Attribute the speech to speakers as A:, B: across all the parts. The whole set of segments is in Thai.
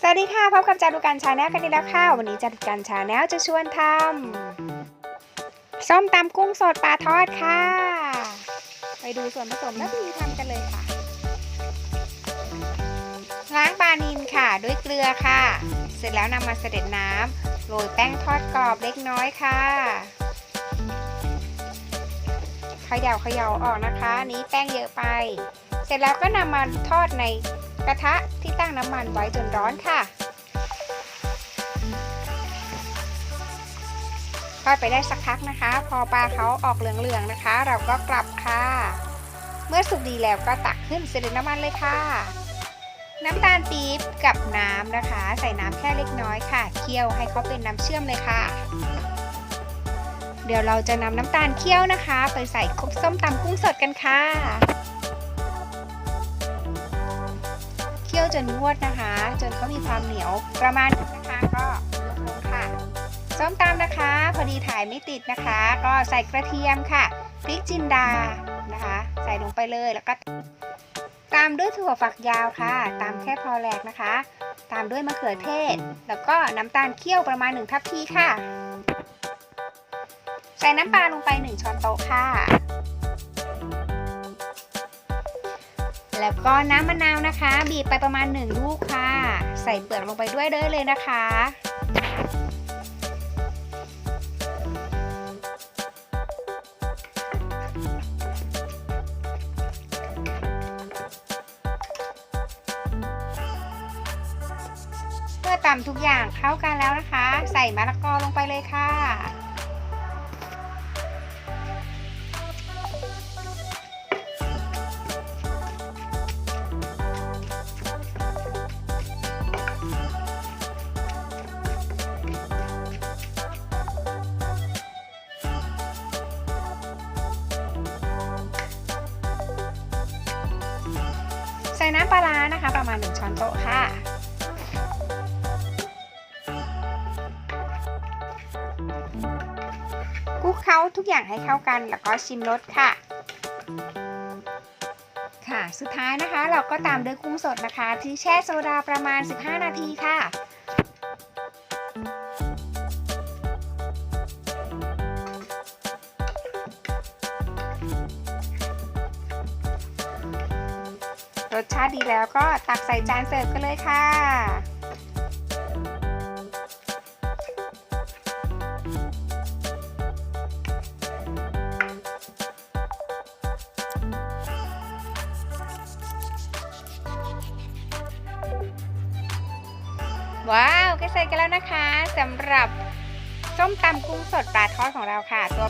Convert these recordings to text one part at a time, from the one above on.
A: สวัสดีค่ะ พบกับจารุการชาแนลกันอีกแล้วค่ะ วันนี้จารุการชาแนลจะชวนทำส้มตำกุ้งสดปลาทอดค่ะ ไปดูส่วนผสมและวิธีทำกันเลยค่ะ ล้างปลานิลค่ะ ด้วยเกลือค่ะ เสร็จแล้วนำมาเสด็จน้ำโรยแป้งทอดกรอบเล็กน้อยค่ะเขย่าเขย่าออกนะคะนนี้แป้งเยอะไป เสร็จแล้วก็นำมาทอดใน กระทะที่ตั้งน้ำมันไว้จนร้อนค่ะ ทอดไปได้สักพักนะคะ พอปลาเขาออกเหลืองๆนะคะ เราก็กลับค่ะ เมื่อสุกดีแล้วก็ตักขึ้นเสด็จน้ำมันเลยค่ะ น้ำตาลปี๊บกับน้ำนะคะ ใส่น้ำแค่เล็กน้อยค่ะ เคี่ยวให้เขาเป็นน้ำเชื่อมเลยค่ะ เดี๋ยวเราจะนำน้ำตาลเคี่ยวนะคะ ไปใส่คลุกส้มตำกุ้งสดกันค่ะ เคี่ยวจนงวดนะคะ จนเขามีความเหนียวประมาณนึงนะคะก็ลดลงค่ะส้มตำนะคะ พอดีถ่ายไม่ติดนะคะ ก็ใส่กระเทียมค่ะพริกจินดานะคะ ใส่ลงไปเลยแล้วก็ตามด้วยถั่วฝักยาวค่ะ ตามแค่พอแหลกนะคะ ตามด้วยมะเขือเทศ แล้วก็น้ำตาลเคี่ยวประมาณ1ทัพพีค่ะ ใส่น้ำปลาลงไป 1 ช้อนโต๊ะค่ะ แล้วก็น้ำมะนาวนะคะ บีบไปประมาณ 1 ลูกค่ะ ใส่เปลือกลงไปด้วยเด้อเลยนะคะเมื่อตำทุกอย่างเข้ากันแล้วนะคะ ใส่มะละกอลงไปเลยค่ะ ส่น้ำปลาร้านะคะ ประมาณ 1 ช้อนโต๊ะค่ะ คลุกเคล้าทุกอย่างให้เข้ากันแล้วก็ชิมรสค่ะ ค่ะ สุดท้ายนะคะเราก็ตามด้วยกุ้งสดนะคะ ที่แช่โซดาประมาณ 15 นาทีค่ะ รสชาติดีแล้วก็ตักใส่จานเสิร์ฟกันเลยค่ะว้าวก็เสร็จกันแล้วนะคะสำหรับส้มตำกุ้งสดปลาทอดของเราค่ะ ตัว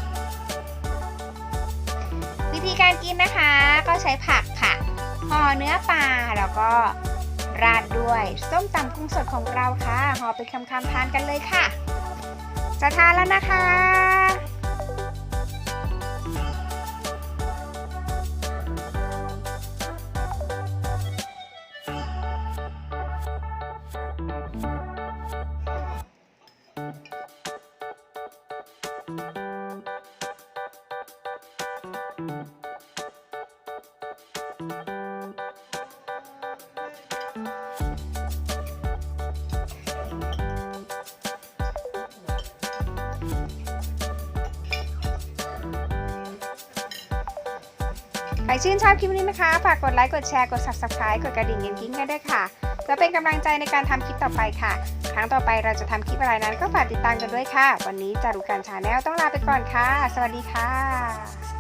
A: วิธีการกินนะคะก็ใช้ผักค่ะ ห่อเนื้อปลาแล้วก็ราดด้วยส้มตำกุ้งสดของเราค่ะห่อเป็นคำๆทานกันเลยค่ะ จะทานแล้วนะคะ ใครชื่นชอบคลิปนี้นะคะ ฝากกดไลค์ กดแชร์ กด subscribe กดกระดิ่งเงินกิ้งกันด้วยค่ะเพื่อเป็นกำลังใจในการทำคลิปต่อไปค่ะ ครั้งต่อไปเราจะทำคลิปอะไรนั้นก็ฝากติดตามกันด้วยค่ะ วันนี้จารุการชาแนลต้องลาไปก่อนค่ะ สวัสดีค่ะ